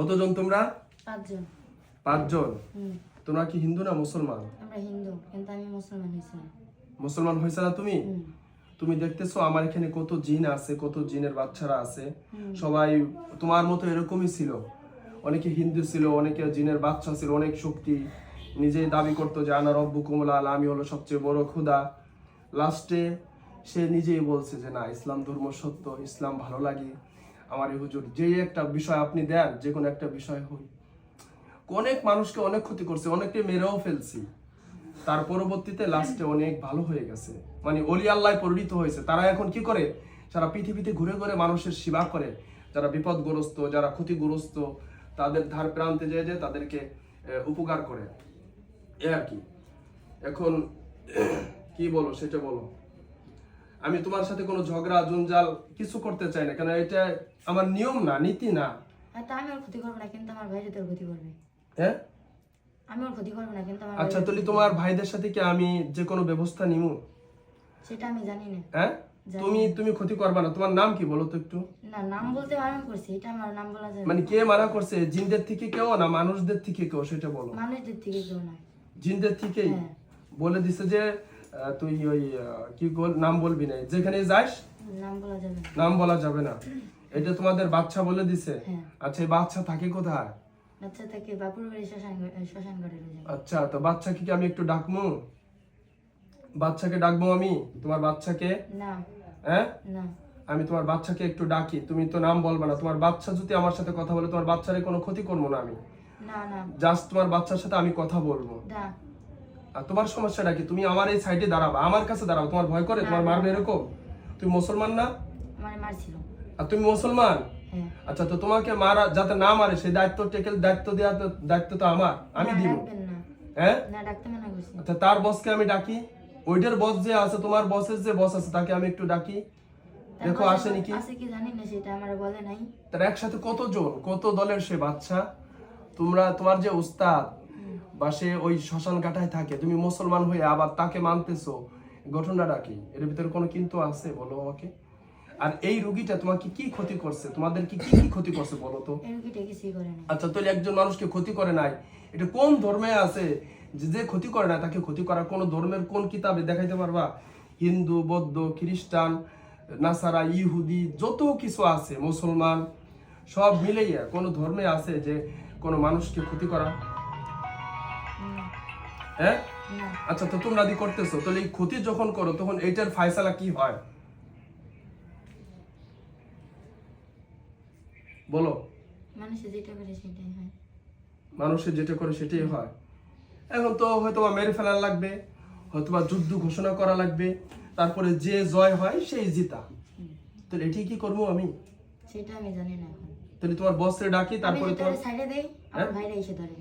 কতজন তোমরা? পাঁচজন। পাঁচজন। তোমরা কি হিন্দু না মুসলমান? আমরা হিন্দু কিন্তু আমি মুসলমান হয়েছি মুসলমান না তুমি? তুমি দেখতেছো আমার এখানে কত জিন আছে কত জিনের বাচ্চারা আছে। সবাই তোমার মতো এরকমই ছিল। অনেকে হিন্দু ছিল অনেকে জিনের বাচ্চা ছিল অনেক শক্তি। নিজেই দাবি করতো যে আনা রব্বু কুমলাল আমি হলো সবচেয়ে বড় খুদা লাস্টে সে নিজেই বলছে যে না ইসলাম ধর্ম সত্য ইসলাম ভালো লাগে। আমার হুজুর, যে একটা বিষয় আপনি দেন, যে কোনো একটা বিষয় হই অনেক মানুষকে অনেক ক্ষতি করছে, অনেককে মেরেও ফেলছি। তার পরবর্তীতে লাস্টে অনেক ভালো হয়ে গেছে। মানে অলি আল্লাহ পরিণত হয়েছে। তারা এখন কি করে? সারা পৃথিবীতে ঘুরে ঘুরে মানুষের সেবা করে। যারা বিপদগ্রস্ত, যারা ক্ষতিগ্রস্ত, তাদের ধার প্রান্তে যেয়ে যে তাদেরকে উপকার করে। এ আর কি। এখন, কি বলো, সেটা বলো। আমি তোমার সাথে কোনো ঝগড়া জঞ্জাল কিছু করতে চাই না। কারণ এটা আমার নিয়ম না নীতি না। হ্যাঁ তা আমি ওর ক্ষতি করব না কিন্তু আমার ভাই যদি ওর ক্ষতি করবে। হ্যাঁ? আমি ওর ক্ষতি করব না কিন্তু আমার আচ্ছা তাহলে তোমার ভাইদের সাথে কি আমি যে কোনো ব্যবস্থা নিমু সেটা আমি জানি না। হ্যাঁ? তুমি তুমি ক্ষতি করবা না। তোমার নাম কি বলো তো একটু? না নাম বলতে বারণ করছি এটা আমার নাম বলা যায় মানে কে মানা করছে? জিনদের থেকে কেউ না মানুষদের থেকে কেউ? সেটা বলো। মানুষদের থেকে কেউ না। জিনদের থেকেই? হ্যাঁ। বলে দিছে যে তুই ওই কি নাম বলবি না। যেখানে যাস নাম বলা যাবে না। এটা তোমাদের বাচ্চা বলে দিছে। হ্যাঁ। আচ্ছা এই বাচ্চা থাকে কোথায়? বাচ্চা থেকে বাপুর বাড়ি শ্মশান শ্মশান ঘাটে রয়ে যাবে আচ্ছা তো বাচ্চাকে কি আমি একটু ডাকমু বাচ্চাকে ডাকবো আমি? তোমার বাচ্চাকে? না। হ্যাঁ? না। আমি তোমার বাচ্চাকে একটু ডাকি। তুমি তো নাম বলবে না। তোমার বাচ্চা যদি আমার সাথে কথা বলে তোমার বাচ্চারে কোনো ক্ষতি করব না আমি? না না। জাস্ট তোমার বাচ্চার সাথে আমি কথা বলব। না। তোমার সমস্যাটা কি? তুমি আমার এই সাইডে দাঁড়াবা আমার কাছে দাঁড়াও তোমার ভয় করে তোমার মারবে এরকম? তুমি মুসলমান না? আর তুমি মুসলমান? হ্যাঁ। আচ্ছা তো তোমাকে মারা যাতে না মারে সেই দায়িত্ব টেকেল দায়িত্ব দেওয়া তো দায়িত্ব তো আমার আমি দিব। হ্যাঁ? আচ্ছা তার বসকে আমি ডাকি? ওইটার বস যে আছে তোমার বসের যে বস আছে তাকে আমি একটু ডাকি? দেখো আসে নাকি আছে কি জানি না সেটা আমার বলে নাই। তার একসাথে কতজন? কত দলের সে বাচ্চা? তোমরা তোমার যে উস্তাদ বা সে ওই শ্মশান কাটায় থাকে। তুমি মুসলমান হয়ে আবার তাকে মানতেছো। ঘটনাটা কি? এর ভিতরে কোনো কিন্তু আছে বলো আমাকে? আর এই রুগীটা তোমাকে কি ক্ষতি করছে? তোমাদের কি কি ক্ষতি করছে বলো তো? করে আচ্ছা তাহলে একজন মানুষকে ক্ষতি করে নাই। এটা কোন ধর্মে আছে? যে ক্ষতি করে না তাকে ক্ষতি করার কোন ধর্মের কোন কিতাবে দেখাইতে পারবা? হিন্দু বৌদ্ধ খ্রিস্টান নাসারা ইহুদি যত কিছু আছে মুসলমান সব মিলেই কোন ধর্মে আছে যে কোন মানুষকে ক্ষতি করা? হ্যাঁ? আচ্ছা তো তোমরা দি করতেছো তাহলে এই ক্ষতি যখন করো তখন এইটার ফায়সালা কি হয়? বলো। মানুষে যেটা করে সেটাই হয়। মানুষের যেটা করে সেটাই হয়। এখন তো হয়তো মেরে ফেলা লাগবে হয়তো যুদ্ধ ঘোষণা করা লাগবে তারপরে যে জয় হয় সেই জিতা। তাহলে এটি কি করব আমি? সেটা আমি জানি না তাহলে তোমার বসরে ডাকি তারপরে তোমার সাইডে দেই? আমার হ্যাঁ? ভাইরা এসে ধরে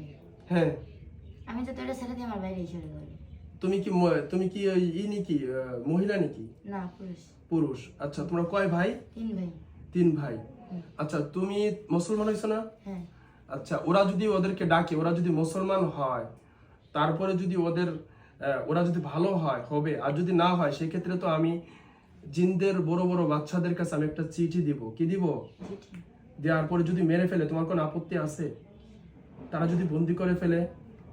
হ্যাঁ। আমি যদি ওটা সাইডে দিই আমার ভাইরা এসে ধরে তুমি কি তুমি কি ওই ই নাকি মহিলা নাকি? না পুরুষ। পুরুষ। আচ্ছা তোমরা কয় ভাই? তিন ভাই। তিন ভাই। আচ্ছা তুমি মুসলমান হয়েছো না? হ্যাঁ। আচ্ছা ওরা যদি ওদেরকে ডাকে ওরা যদি মুসলমান হয় তারপরে যদি ওদের ওরা যদি ভালো হয় হবে আর যদি না হয় সেক্ষেত্রে তো আমি জিনদের বড় বড় বাচ্চাদের কাছে আমি একটা চিঠি দিব। কি দিব? দেওয়ার পরে যদি মেরে ফেলে তোমার কোনো আপত্তি আছে? তারা যদি বন্দি করে ফেলে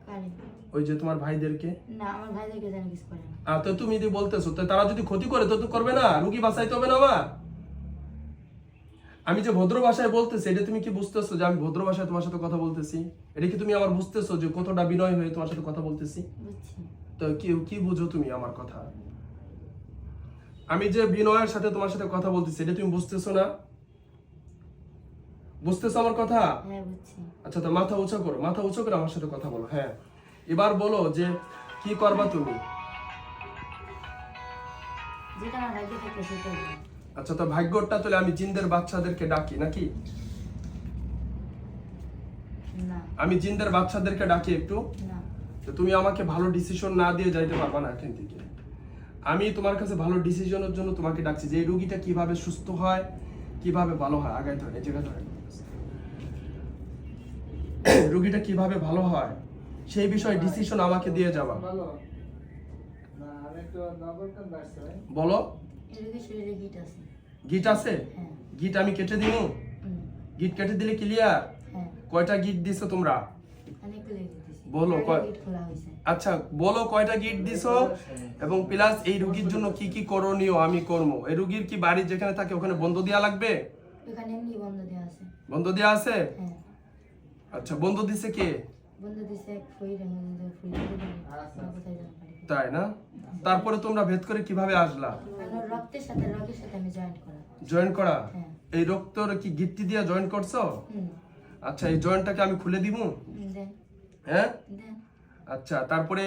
পারে ওই যে তোমার ভাইদেরকে? না আমার ভাইদেরকে যেন কিছু করে না। আর তো তুমি যদি বলতেছো তো তারা যদি ক্ষতি করে তো তো করবে না। রুগী বাঁচাইতে হবে না আমার আমি যে ভদ্র ভাষায় বলতেছি এটা তুমি কি বুঝতেছো যে আমি ভদ্র ভাষায় তোমার সাথে কথা বলতেছি? এটা কি তুমি আমার বুঝতেছো যে কতটা বিনয় হয়ে তোমার সাথে কথা বলতেছি? তো কি কি বুঝো তুমি আমার কথা? আমি যে বিনয়ের সাথে তোমার সাথে কথা বলতেছি এটা তুমি বুঝতেছো না? বুঝতেছো আমার কথা? হ্যাঁ আচ্ছা তো মাথা উঁচু করো মাথা উঁচু করে আমার সাথে কথা বলো হ্যাঁ। এবার বলো যে কি করবা তুমি। আচ্ছা তো ভাগ্যটা তাহলে আমি জিনদের বাচ্চাদেরকে ডাকি নাকি? আমি জিন্দের বাচ্চাদেরকে ডাকি একটু? তো তুমি আমাকে ভালো ডিসিশন না দিয়ে যাইতে পারবা না এখান থেকে। আমি তোমার কাছে ভালো ডিসিশনের জন্য তোমাকে ডাকছি যে এই রুগীটা কীভাবে সুস্থ হয় কীভাবে ভালো হয়? আগাই ধরে এই জায়গা ধরে রুগীটা কীভাবে ভালো হয় সেই বিষয়ে ডিসিশন আমাকে দিয়ে যাবা। ভালো। না আমি একটু নগরকান বাড়ছে ভাই। বলো। গিট আছে। গিট আছে? হ্যাঁ। গিট আমি কেটে দিব গিট কেটে দিলে ক্লিয়ার কয়টা গিট দিছো তোমরা? বলো, আচ্ছা বলো কয়টা গিট দিছো? এবং প্লাস এই রুগীর জন্য কি কি করণীয় আমি করব এই রুগীর কি বাড়ি যেখানে থাকে ওখানে বন্ধ দেওয়া লাগবে? বন্ধ দেওয়া আছে। বন্ধ দেওয়া আছে? হ্যাঁ। আচ্ছা বন্ধু দিছে কে? বন্ধ দিছে তাই না? তারপরে তোমরা ভেদ করে কীভাবে আসলা? রক্তের সাথে রগের সাথে আমি জয়েন্ট করা। জয়েন করা? হ্যাঁ। এই রক্তর কি গিট্টি দিয়ে জয়েন করছ? আচ্ছা এই জয়েন্টটাকে আমি খুলে দিব হ্যাঁ? আচ্ছা তারপরে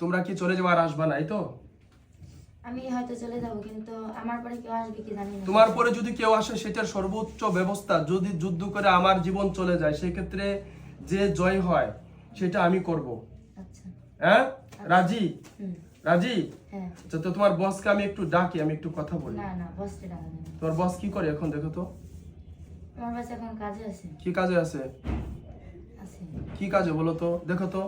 তোমরা কি চলে যাওয়ার আসবা না এই তো? আমি হয়তো চলে যাব কিন্তু আমার পরে কেউ আসবে কি জানি না। তোমার পরে যদি কেউ আসে সেটার সর্বোচ্চ ব্যবস্থা যদি যুদ্ধ করে আমার জীবন চলে যায় সেক্ষেত্রে যে জয় হয় সেটা আমি করব। আচ্ছা। হ্যাঁ? রাজি? রাজি? হ্যাঁ। আচ্ছা তো তোমার বসকে আমি একটু ডাকি আমি একটু কথা বলি। না না বসতে টাকা দেবে তোমার বস কি করে এখন দেখো তো। আমার কাছে এখন কাজে আছে? কি কাজে আছে? আছে। কি কাজে বলো তো দেখো তো।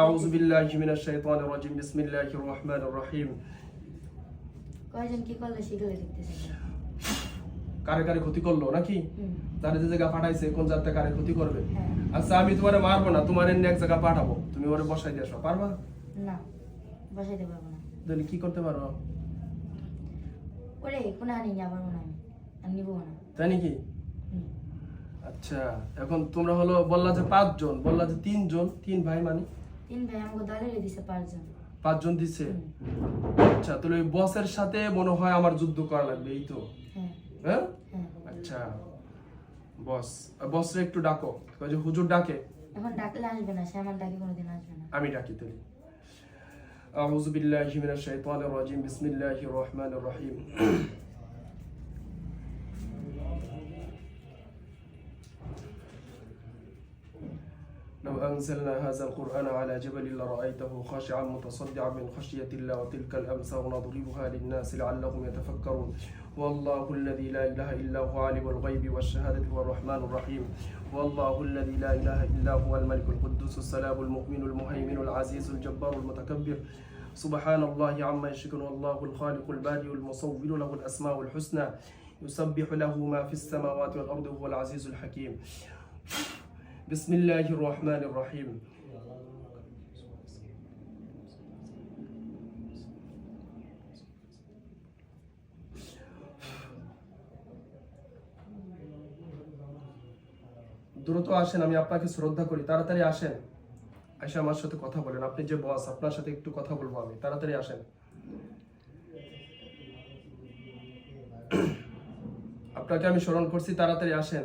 আউযু বিল্লাহি মিনাশ শাইতানির রাজিম বিসমিল্লাহির রহমানির রহিম। কয়জন কি করলে সেগুলো দেখতেছে কারে কারে ক্ষতি করল নাকি? তার যে জায়গা পাঠাইছে কোন কারে ক্ষতি করবে? হ্যাঁ। আচ্ছা আমি তোমারে মারবো না তোমার এক জায়গা পাঠাবো। তুমি ওরে বসাই দিয়ে আসো পারবা? না বসাইতে পারব না। তাহলে কি করতে পারো? ওরে কোনো আনি না পারব না আমি নিবো না। তাই নাকি? আচ্ছা এখন তোমরা হলো বললা যে পাঁচজন বললা যে তিনজন তিন ভাই মানে? তিন ভাই আমাকে দলের দিছে পাঁচজন। পাঁচজন দিচ্ছে হুম, আচ্ছা তাহলে ওই বসের সাথে মনে হয় আমার যুদ্ধ করা লাগবে এই তো হ্যাঁ হ্যাঁ হ্যাঁ আচ্ছা বস বসরে একটু ডাকো কয় যে হুজুর ডাকে এখন ডাকলে আসবে না সে আমার ডাকে কোনোদিন আসবে না আমি ডাকি তাহলে أعوذ بالله من الشيطان الرجيم بسم الله الرحمن الرحيم أنزلنا هذا القرآن على جبل لرأيته خاشعا متصدعا من خشية الله وتلك الأمثال نضربها للناس لعلهم يتفكرون. والله الذي لا إله إلا هو عالم الغيب والشهادة هو الرحمن الرحيم. والله الذي لا إله إلا هو الملك القدوس السلام المؤمن المهيمن العزيز الجبار المتكبر. سبحان الله عما يشركون والله الخالق البارئ المصور له الأسماء الحسنى. يسبح له ما في السماوات والأرض وهو العزيز الحكيم. বিসমিল্লাহ রহমান রহিম দ্রুত আসেন, আমি আপনাকে শ্রদ্ধা করি। তাড়াতাড়ি আসেন। আসে আমার সাথে কথা বলেন। আপনি যে বস আপনার সাথে একটু কথা বলব আমি। তাড়াতাড়ি আসেন। আপনাকে আমি স্মরণ করছি, তাড়াতাড়ি আসেন।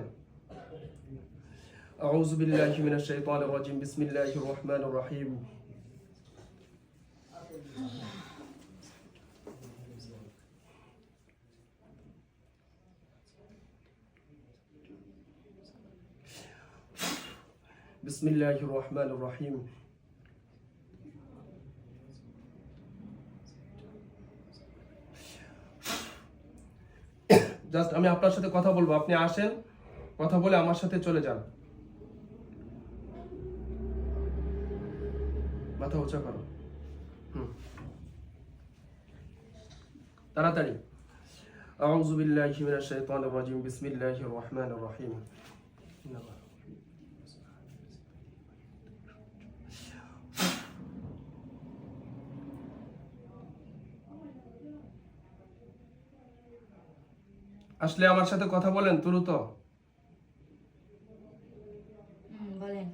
أعوذ بالله من الشيطان الرجيم بسم الله الرحمن الرحيم بسم الله الرحمن الرحيم জাস্ট আমি আপনার সাথে কথা বলবো আপনি আসেন কথা বলে আমার সাথে চলে যান মাথা উঁচা করো হুম। তাড়াতাড়ি أعوذ بالله من الشيطان الرجيم بسم الله الرحمن الرحيم আসলে আমার সাথে কথা বলেন দ্রুত হুম বলেন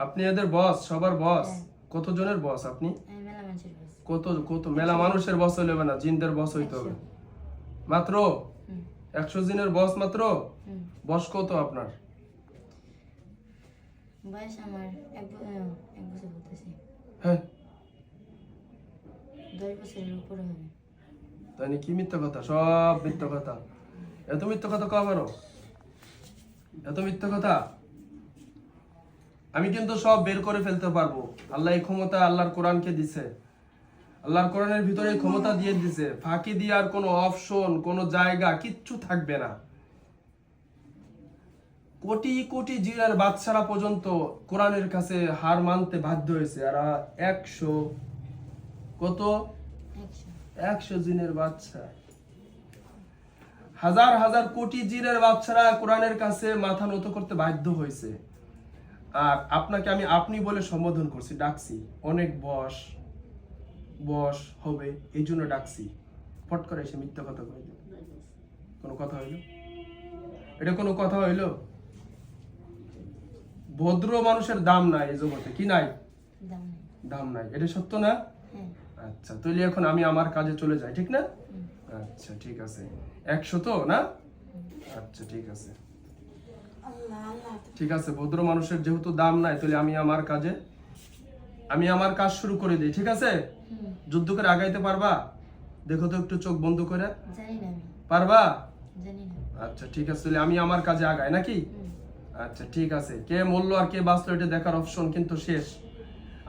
আপনি এদের বস সবার বস হ্যাঁ। কত জনের বস আপনি কত কত মেলা মানুষের বস হইলে না জিনদের বস হইতে হবে। মাত্র? একশো জিনের বস মাত্র? বস কত আপনার? বয়স আমার এক ব- আহ, এক বছর বলতেছি। হ্যাঁ। দশ বছরের উপরে হবে। তাই কি মিথ্যা কথা? সব মিথ্যা কথা। এত মিথ্যা কথা কবারও এত মিথ্যা কথা? আমি কিন্তু সব বের করে ফেলতে পারব। আল্লাহ এই ক্ষমতা আল্লাহর কোরআনকে দিছে। আল্লাহর কোরআনের ভিতরে ক্ষমতা দিয়ে দিছে। ফাঁকি দেওয়ার কোনো অপশন, কোনো জায়গা কিচ্ছু থাকবে না। কোটি কোটি জিনের বাচ্চারা পর্যন্ত কোরআনের কাছে হার মানতে বাধ্য হয়েছে। আর একশো কত? একশো জিনের বাচ্চা। হাজার হাজার কোটি জিনের বাচ্চারা কোরআনের কাছে মাথা নত করতে বাধ্য হয়েছে। আর আপনাকে আমি আপনি বলে সম্বোধন করছি ডাকছি। অনেক বস বস হবে এই জন্য ডাকছি। ফট করে এসে মিথ্যা কথা কয়ে কোনো কথা হইল? এটা কোনো কথা হইল? ভদ্র মানুষের দাম নাই এই জগতে কি নাই? দাম নাই। এটা সত্য না? হ্যাঁ। আচ্ছা তাহলে এখন আমি আমার কাজে চলে যাই ঠিক না? আচ্ছা ঠিক আছে। একশো তো না? আচ্ছা ঠিক আছে। ঠিক আছে ভদ্র মানুষের যেহেতু দাম নাই তাহলে আমি আমার কাজে আমি আমার কাজ শুরু করে দিই ঠিক আছে? যুদ্ধ করে আগাইতে পারবা? দেখো তো একটু চোখ বন্ধ করে। পারবা? আচ্ছা ঠিক আছে তাহলে আমি আমার কাজে আগাই নাকি? আচ্ছা ঠিক আছে। কে মরলো আর কে বাঁচলো এটা দেখার অপশন কিন্তু শেষ।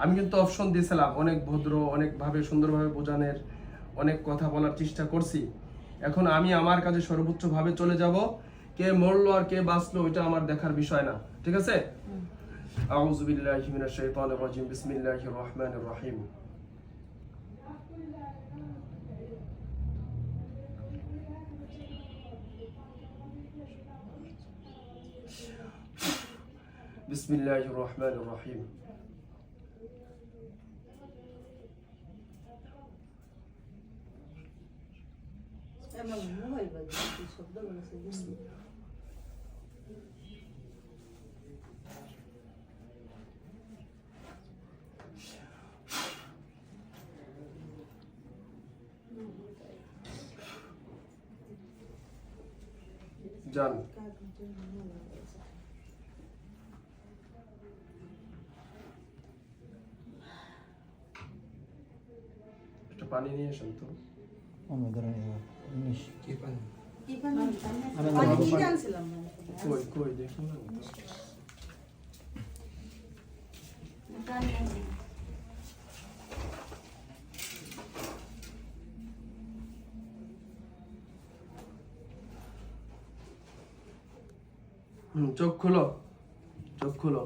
আমি কিন্তু অপশন দিয়েছিলাম অনেক ভদ্র অনেকভাবে সুন্দরভাবে বোঝানোর অনেক কথা বলার চেষ্টা করছি। এখন আমি আমার কাজে সর্বোচ্চভাবে চলে যাব। কে মরলো আর কে বাঁচলো এটা আমার দেখার বিষয় না। ঠিক আছে? হুম। আউযু বিল্লাহি মিনাশ শাইতানির রাজিম। বিসমিল্লাহির রহমানির রহিম। বিসমিল্লাহির রহমানির রহিম। আমার মোবাইল বাজে একটা পানি নিয়ে আসেন তো। আমি ধরে উনিশ। কি পানি? আমি পানি ধরবো আনছিলাম কই কই দেখি না। হুম চোখ খুলো। চোখ খোলো।